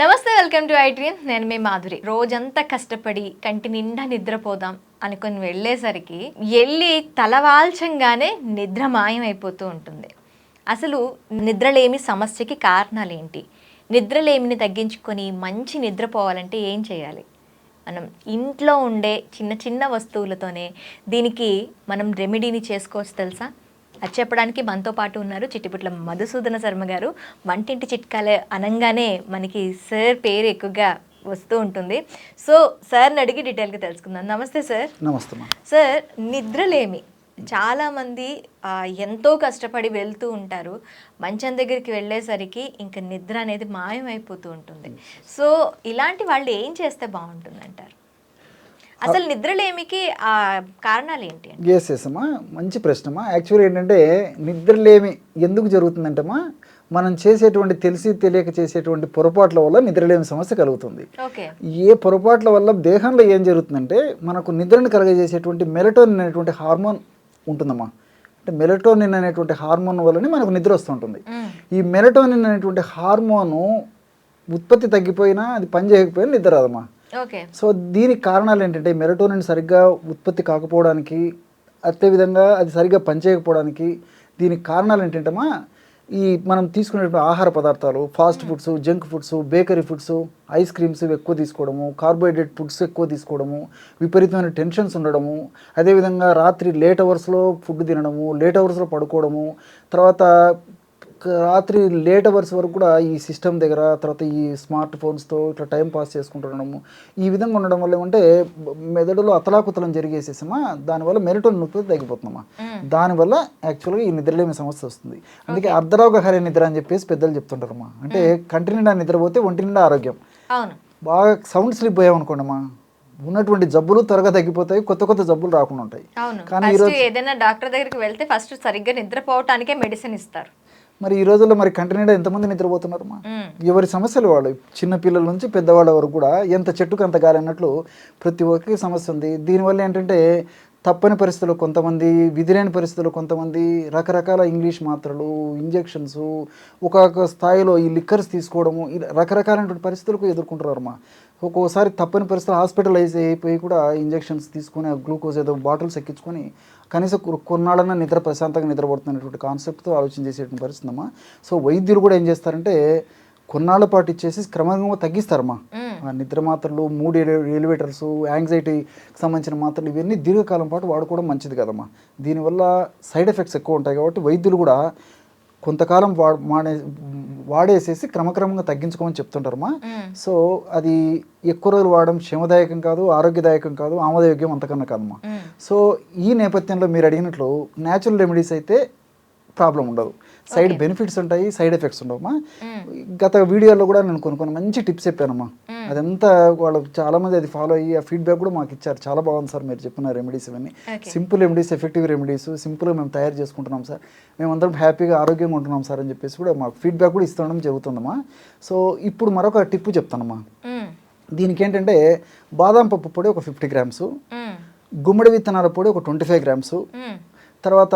నమస్తే welcome to I నేను మీ మాధురి. రోజంతా కష్టపడి కంటి నిండా నిద్రపోదాం అనుకుని వెళ్ళేసరికి వెళ్ళి తలవాల్చంగానే నిద్ర మాయమైపోతూ ఉంటుంది. అసలు నిద్రలేమి సమస్యకి కారణాలు ఏంటి నిద్రలేమిని తగ్గించుకొని మంచి నిద్రపోవాలంటే ఏం చేయాలి? మనం ఇంట్లో ఉండే చిన్న చిన్న వస్తువులతోనే దీనికి మనం రెమెడీని చేసుకోవచ్చు తెలుసా? అది చెప్పడానికి మనతో పాటు ఉన్నారు చిట్టిపుట్ల మధుసూదన శర్మ గారు. వంటింటి చిట్కాలే అనంగానే మనకి సార్ పేరు ఎక్కువగా వస్తూ ఉంటుంది. సో సార్ని అడిగి డీటెయిల్గా తెలుసుకుందాం. నమస్తే సార్. నమస్తే సార్ నిద్రలేమి. చాలామంది ఎంతో కష్టపడి వెళ్తూ ఉంటారు. మంచం దగ్గరికి వెళ్ళేసరికి ఇంకా నిద్ర అనేది మాయమైపోతూ ఉంటుంది. సో ఇలాంటి వాళ్ళు ఏం చేస్తే బాగుంటుంది అంటారు అసలు నిద్రలేమికి ఆ కారణాలు ఏంటి ఎస్ ఎస్ అమ్మా. మంచి ప్రశ్నమా యాక్చువల్లీ ఏంటంటే నిద్రలేమి ఎందుకు జరుగుతుందంటమ్మా? మనం చేసేటువంటి తెలిసి తెలియక చేసేటువంటి పొరపాట్ల వల్ల నిద్రలేమి సమస్య కలుగుతుంది. ఏ పొరపాట్ల వల్ల దేహంలో ఏం జరుగుతుందంటే మనకు నిద్రను కలగజేసేటువంటి మెలటోనిన్ అనేటువంటి హార్మోన్ ఉంటుందమ్మా. అంటే మెలటోనిన్ అనేటువంటి హార్మోన్ వల్లనే మనకు నిద్ర వస్తుంటుంది. ఈ మెలటోనిన్ అనేటువంటి హార్మోను ఉత్పత్తి తగ్గిపోయినా అది పని చేయకపోయినా నిద్ర రాదమ్మా. సో దీనికి కారణాలు ఏంటంటే మెలటోనిన్ సరిగ్గా ఉత్పత్తి కాకపోవడానికి అదేవిధంగా అది సరిగ్గా పనిచేయకపోవడానికి దీనికి కారణాలు ఏంటంటమ్మా ఈ మనం తీసుకునేటువంటి ఆహార పదార్థాలు fast foods junk foods bakery foods ice creams ఎక్కువ తీసుకోవడము కార్బోహైడ్రేట్ ఫుడ్స్ ఎక్కువ తీసుకోవడము విపరీతమైన టెన్షన్స్ ఉండడము అదేవిధంగా రాత్రి లేట్ అవర్స్లో ఫుడ్ తినడము లేట్ అవర్స్లో పడుకోవడము తర్వాత రాత్రి లేట్ అవర్స్ వరకు కూడా ఈ సిస్టమ్ దగ్గర తర్వాత ఈ స్మార్ట్ ఫోన్స్తో ఇట్లా టైం పాస్ చేసుకుంటుండడము ఈ విధంగా ఉండడం వల్ల ఏమంటే మెదడులో అతలాకుతలం జరిగేసేసామా దానివల్ల మెరిటోన్ ఉత్పత్తి తగ్గిపోతుందమ్మా. దానివల్ల యాక్చువల్గా ఈ నిద్రలేమి సమస్య వస్తుంది. అందుకే అర్ధరోగహర నిద్ర అని చెప్పేసి పెద్దలు చెప్తుంటారమ్మా. అంటే కంటి నిండా నిద్రపోతే ఒంటి నిండా ఆరోగ్యం. బాగా సౌండ్ స్లిప్ అయ్యామనుకోండమ్మా ఉన్నటువంటి జబ్బులు త్వరగా తగ్గిపోతాయి కొత్త కొత్త జబ్బులు రాకుండా ఉంటాయి. కానీ ఏదైనా డాక్టర్ దగ్గరికి వెళ్తే ఫస్ట్ సరిగ్గా నిద్రపోవటానికే మెడిసిన్ ఇస్తారు. మరి ఈ రోజుల్లో మరి కంటి నిండా ఎంతమంది నిద్రపోతున్నారమ్మా మ్మ్. ఎవరి సమస్యలు వాళ్ళు? చిన్న పిల్లల నుంచి పెద్దవాళ్ళ వరకు కూడా ఎంత చెట్టుకు అంత గాలి అన్నట్లు ప్రతి ఒక్కరికి సమస్య ఉంది. దీనివల్ల ఏంటంటే తప్పని పరిస్థితుల్లో కొంతమంది విధిలేని పరిస్థితుల్లో కొంతమంది రకరకాల ఇంగ్లీష్ మాత్రలు ఇంజెక్షన్స్ ఒక్కొక్క స్థాయిలో ఈ లిక్కర్స్ తీసుకోవడము ఇలా రకరకాలైనటువంటి పరిస్థితులకు ఎదుర్కొంటున్నారమ్మా. ఒక్కోసారి తప్పని పరిస్థితులు హాస్పిటలైజ్ అయిపోయి కూడా ఇంజెక్షన్స్ తీసుకొని గ్లూకోజ్ ఏదో బాటిల్స్ ఎక్కించుకొని కనీసం కొ- కొన్నాళ్ళన్నా నిద్ర ప్రశాంతంగా నిద్రపడుతున్నటువంటి కాన్సెప్ట్తో ఆలోచన చేసేటువంటి పరిస్థితి అమ్మా సో వైద్యులు కూడా ఏం చేస్తారంటే కొన్నాళ్ళ పాటు ఇచ్చేసి క్రమంగా తగ్గిస్తారమ్మా. నిద్ర మాత్రలు మూడు ఎలి- ఎలివేటర్స్ యాంగ్జైటీకి సంబంధించిన మాత్రలు ఇవన్నీ దీర్ఘకాలం పాటు వాడుకోవడం మంచిది కదమ్మా దీనివల్ల సైడ్ ఎఫెక్ట్స్ ఎక్కువ ఉంటాయి కాబట్టి వైద్యులు కూడా కొంతకాలం వా మానే వాడేసేసి క్రమక్రమంగా తగ్గించుకోమని చెప్తుంటారమ్మా మ్మ్. సో అది ఎక్కువ రోజులు వాడడం క్షేమదాయకం కాదు ఆరోగ్యదాయకం కాదు ఆమోదయోగ్యం అంతకన్నా కాదమ్మా మ్మ్. సో ఈ నేపథ్యంలో మీరు అడిగినట్లు న్యాచురల్ రెమెడీస్ అయితే ప్రాబ్లం ఉండదు సైడ్ బెనిఫిట్స్ ఉంటాయి సైడ్ ఎఫెక్ట్స్ ఉండవమ్మా మ్మ్. గత వీడియోలో కూడా నేను కొన్ని కొన్ని మంచి టిప్స్ చెప్పానమ్మా మ్మ్. అదంతా వాళ్ళు చాలా మంది అది ఫాలో అయ్యి ఆ ఫీడ్బ్యాక్ కూడా మాకు ఇచ్చారు చాలా బాగుంది సార్ మీరు చెప్పిన రెమెడీస్ ఇవన్నీ. సింపుల్ రెమెడీస్ ఎఫెక్టివ్ రెమెడీస్ సింపుల్గా మేము తయారు చేసుకుంటున్నాం సార్ మేమందరం హ్యాపీగా ఆరోగ్యంగా ఉంటున్నాం సార్ అని చెప్పేసి కూడా మాకు ఫీడ్బ్యాక్ కూడా ఇస్తుండడం జరుగుతుందమ్మా సో ఇప్పుడు మరొక టిప్ చెప్తానమ్మా మ్మ్. దీనికి ఏంటంటే బాదాం పప్పు పొడి ఒక ఫిఫ్టీ గ్రామ్స్ మ్మ్. గుమ్మడి విత్తనాల పొడి ఒక ట్వంటీ ఫైవ్ గ్రామ్స్. తర్వాత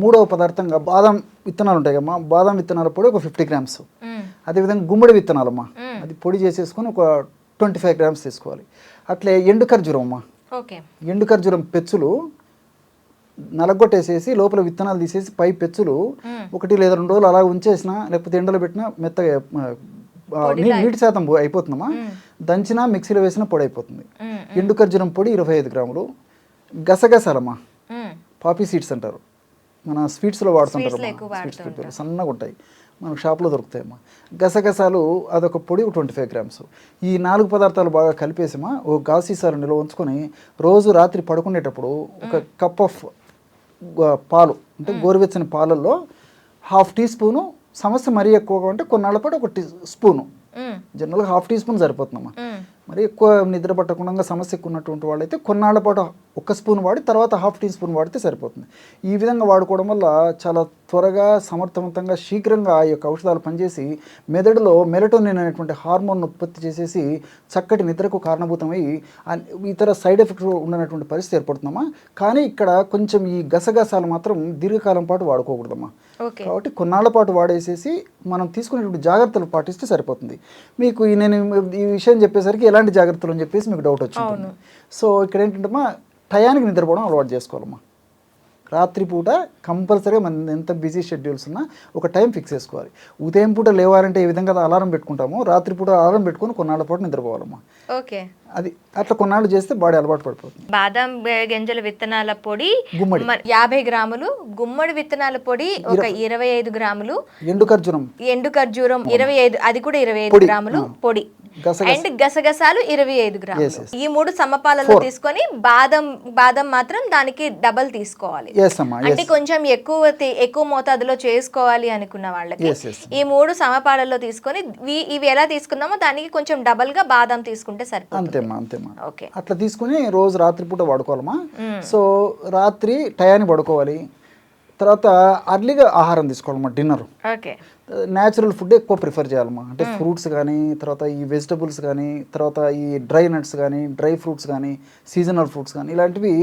మూడవ పదార్థంగా బాదం విత్తనాలు ఉంటాయి కమ్మా బాదం విత్తనాల పొడి ఒక ఫిఫ్టీ గ్రామ్స్. అదేవిధంగా గుమ్మడి విత్తనాలమ్మా మ్మ్. అది పొడి చేసేసుకొని ఒక ట్వంటీ ఫైవ్ గ్రామ్స్ తీసుకోవాలి అట్లే ఎండు ఖర్జూరం అమ్మా ఎండు ఖర్జూరం పెచ్చులు నలగొట్టేసేసి లోపల విత్తనాలు తీసేసి పై పెచ్చులు. ఒకటి లేదా రెండు రోజులు అలా ఉంచేసినా లేకపోతే ఎండలో పెట్టినా మెత్తగా నీటి శాతం అయిపోతుందమ్మా మ్మ్. దంచినా మిక్సీలో వేసినా పొడి అయిపోతుంది. ఎండు ఖర్జూరం పొడి ఇరవై ఐదు గ్రాములు గసగసాలమ్మా మ్మ్. పాపీ సీడ్స్ అంటారు మన స్వీట్స్లో వాడుతుంటారు స్వీట్స్ సన్నగా ఉంటాయి. మనకు షాప్లో దొరుకుతాయమ్మా గసగసాలు అదొక పొడి ట్వంటీ ఫైవ్ గ్రామ్స్. ఈ నాలుగు పదార్థాలు బాగా కలిపేసామా ఓ గాజు సీసాలు నిల్వ ఉంచుకొని రోజు రాత్రి పడుకునేటప్పుడు ఒక కప్ ఆఫ్ పాలు అంటే గోరువెచ్చని పాలల్లో హాఫ్ టీ స్పూను సమస్య మరీ ఎక్కువగా ఉంటే కొన్నాళ్ళ పాటు ఒక టీ స్పూను. జనరల్గా హాఫ్ టీ స్పూన్ సరిపోతుందమ్మా. మ్మ్. మరి ఎక్కువ నిద్ర పట్టకుండా సమస్య ఉన్నటువంటి వాళ్ళైతే కొన్నాళ్ళ పాటు ఒక స్పూన్ వాడి తర్వాత హాఫ్ టీ స్పూన్ వాడితే సరిపోతుంది. ఈ విధంగా వాడుకోవడం వల్ల చాలా త్వరగా సమర్థవంతంగా శీఘ్రంగా ఆ యొక్క ఔషధాలు పనిచేసి మెదడులో మెలటోనిన్ అనేటువంటి హార్మోన్ ఉత్పత్తి చేసేసి చక్కటి నిద్రకు కారణభూతమై ఇతర సైడ్ ఎఫెక్ట్స్ ఉండనటువంటి పరిస్థితి ఏర్పడుతుందమ్మా. కానీ ఇక్కడ కొంచెం ఈ గసగసాలు మాత్రం దీర్ఘకాలం పాటు వాడుకోకూడదమ్మా. కాబట్టి కొన్నాళ్ళ పాటు వాడేసేసి మనం తీసుకునేటువంటి జాగ్రత్తలు పాటిస్తే సరిపోతుంది. మీకు ఈ నేను ఈ విషయం చెప్పేసరికి ఎలాంటి జాగ్రత్తలు అని చెప్పేసి మీకు డౌట్ వచ్చింది సో ఇక్కడ ఏంటంటే టయానికి నిద్రపోవడం అలవాటు చేసుకోవాలమ్మా. రాత్రిపూట కంపల్సరీగా మన ఎంత బిజీ షెడ్యూల్స్ ఉన్నా ఒక టైం ఫిక్స్ చేసుకోవాలి. ఉదయం పూట లేవాలంటే ఏ విధంగా అలారం పెట్టుకుంటామో రాత్రిపూట అలారం పెట్టుకొని కొన్నాళ్ళ పాటు నిద్రపోవాలమ్మా. ఓకే. అది అట్లా కొన్నాళ్ళు చేస్తే బాడీ అలవాటు పడిపోతుంది. బాదం గింజల విత్తనాల పొడి గుమ్మడి. యాభై గ్రాములు గుమ్మడి విత్తనాల పొడి ఒక ఇరవై. ఐదు గ్రాములు ఎండు ఖర్జూరం. ఎండు ఖర్జూరం ఇరవై ఐదు అది కూడా ఇరవై ఐదు గ్రాములు. పొడి. అండ్ గసగసాలు ఇరవై ఐదు గ్రాములు. ఈ మూడు సమపాలలో తీసుకొని బాదం బాదం మాత్రం దానికి డబల్ తీసుకోవాలి. అంటే కొంచెం ఎక్కువ ఎక్కువ మోతాదులో చేసుకోవాలి అనుకున్న వాళ్ళకి. ఈ మూడు సమపాలలో తీసుకొని ఇవి ఎలా తీసుకుందామో దానికి కొంచెం డబల్గా బాదం తీసుకుంటే సరిపోతుంది. అంతేమ్మా అంతేమ్మా ఓకే. అట్లా తీసుకుని రోజు రాత్రిపూట వాడుకోవాలమ్మా. సో రాత్రి టయాన్ని పడుకోవాలి. తర్వాత అర్లీగా ఆహారం తీసుకోవాలమ్మా డిన్నర్ ఓకే. న్యాచురల్ ఫుడ్ ఎక్కువ ప్రిఫర్ చేయాలమ్మా అంటే ఫ్రూట్స్ కానీ తర్వాత ఈ వెజిటబుల్స్ కానీ తర్వాత ఈ డ్రై నట్స్ కానీ డ్రై ఫ్రూట్స్ కానీ సీజనల్ ఫ్రూట్స్ కానీ ఇలాంటివి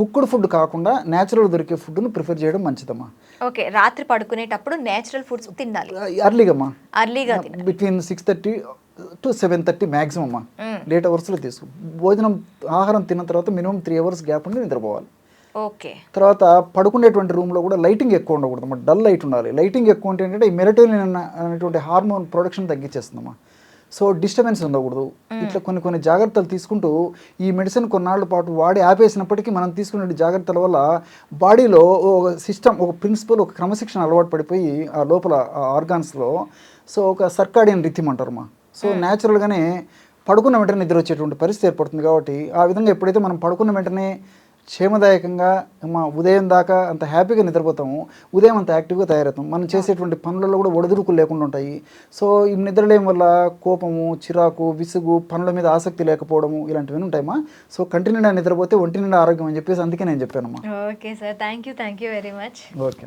కుక్కుడు ఫుడ్ కాకుండా న్యాచురల్ దొరికే ఫుడ్ను ప్రిఫర్ చేయడం మంచిదమ్మా. ఓకే రాత్రి పడుకునేటప్పుడు నేచురల్ ఫుడ్స్ తినాలి. అర్లీగమ్మా అర్లీగా between six thirty to seven thirty maximum. Late అవర్స్లో తీసుకో. భోజనం ఆహారం తిన్న తర్వాత మినిమం త్రీ అవర్స్ గ్యాప్ ఉండి నిద్రపోవాలి. ఓకే. తర్వాత పడుకునేటువంటి రూమ్లో కూడా లైటింగ్ ఎక్కువ ఉండకూడదు అమ్మా డల్ లైట్ ఉండాలి. లైటింగ్ ఎక్కువ ఉంటే ఏంటంటే ఈ మెరటోనిన్ అన్న అనేటువంటి హార్మోన్ ప్రొడక్షన్ తగ్గించేస్తుందమ్మా. సో డిస్టర్బెన్స్ ఉండకూడదు. ఇట్లా కొన్ని కొన్ని జాగ్రత్తలు తీసుకుంటూ ఈ మెడిసిన్ కొన్నాళ్ళ పాటు వాడి ఆపేసినప్పటికీ మనం తీసుకునే జాగ్రత్తల వల్ల బాడీలో ఒక సిస్టమ్ ఒక ప్రిన్సిపల్ ఒక క్రమశిక్షణ అలవాటు పడిపోయి ఆ లోపల ఆర్గాన్స్లో సో ఒక సర్కాడియన్ రిథిమ్ అంటారమ్మా. సో న్యాచురల్గానే పడుకున్న వెంటనే నిద్ర వచ్చేటువంటి పరిస్థితి ఏర్పడుతుంది కాబట్టి ఆ విధంగా ఎప్పుడైతే మనం పడుకున్న వెంటనే క్షేమదాయకంగా మా ఉదయం దాకా అంత హ్యాపీగా నిద్రపోతాము. ఉదయం అంత యాక్టివ్గా తయారవుతాం. మనం చేసేటువంటి పనులలో కూడా ఒడిదుడుకులు లేకుండా ఉంటాయి. సో ఈ నిద్రలేం వల్ల కోపము చిరాకు విసుగు పనుల మీద ఆసక్తి లేకపోవడము ఇలాంటివన్నీ ఉంటాయమ్మా. సో కంటి నిండా నిద్రపోతే ఒంటి నిండా ఆరోగ్యం అని చెప్పేసి అందుకే నేను చెప్పానమ్మా. Okay sir. Thank you thank you very much. Okay